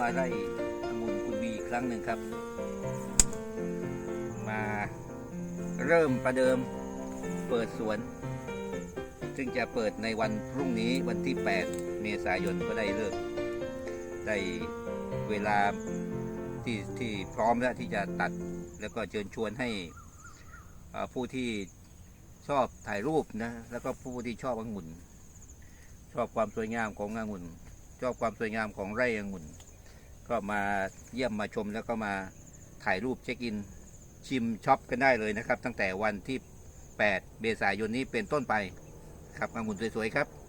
มาได้งาบนกุลบีอีกครั้งหนึ่งครับ มาเริ่มประเดิมเปิดสวน ซึ่งจะเปิดในวันพรุ่งนี้วันที่ 8 เมษายนก็ได้เลิก ได้เวลาที่ที่พร้อมแล้วที่จะตัดแล้วก็เชิญชวนให้ผู้ที่ชอบถ่ายรูปนะแล้วก็ผู้ที่ชอบองุ่น ชอบความสวยงามขององุ่น ชอบความสวยงามของไร่องุ่น ก็มาเยี่ยมมาชมแล้วก็มาถ่ายรูปเช็คอินชิมช็อปกันได้เลยนะครับ ตั้งแต่วันที่ 8 เมษายนนี้เป็นต้นไปครับองุ่นสวยๆครับ